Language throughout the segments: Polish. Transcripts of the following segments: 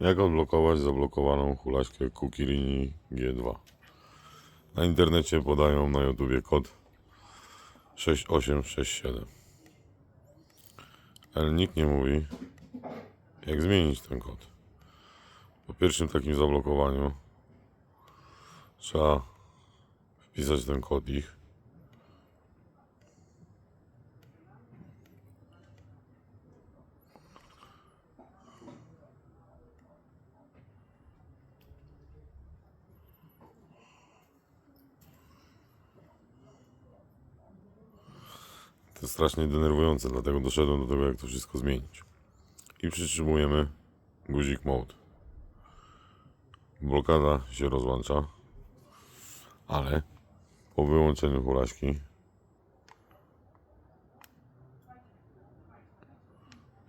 Jak odblokować zablokowaną hulaśkę Kukilini G2? Na internecie podają na YouTubie kod 6867. Ale nikt nie mówi, jak zmienić ten kod. Po pierwszym takim zablokowaniu trzeba wpisać ten kod ich. To strasznie denerwujące, dlatego doszedłem do tego, jak to wszystko zmienić. I przytrzymujemy guzik mode. Blokada się rozłącza, ale po wyłączeniu hulaśki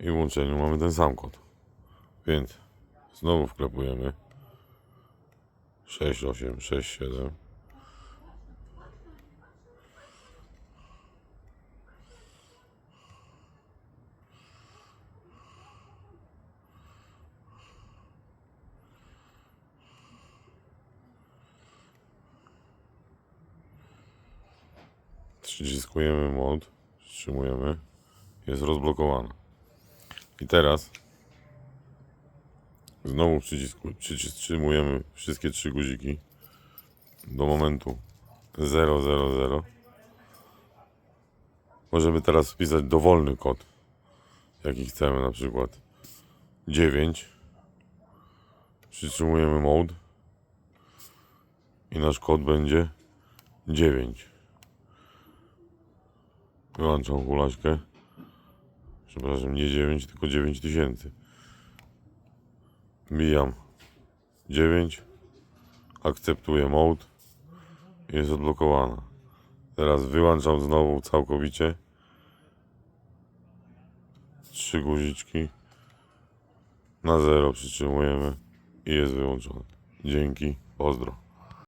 i włączeniu mamy ten sam kod. Więc znowu wklepujemy 6867 Przyciskujemy mod, wstrzymujemy, jest rozblokowana. I teraz znowu przycisku, przytrzymujemy wszystkie trzy guziki do momentu 000. Możemy teraz wpisać dowolny kod, jaki chcemy, na przykład 9. Przytrzymujemy mode i nasz kod będzie 9. Wyłączam hulaśkę. Przepraszam, nie 9, tylko 9000. Mijam 9. Akceptuję mode. Jest odblokowana. Teraz wyłączam znowu całkowicie. Trzy guziczki. Na zero przytrzymujemy i jest wyłączone. Dzięki, pozdro.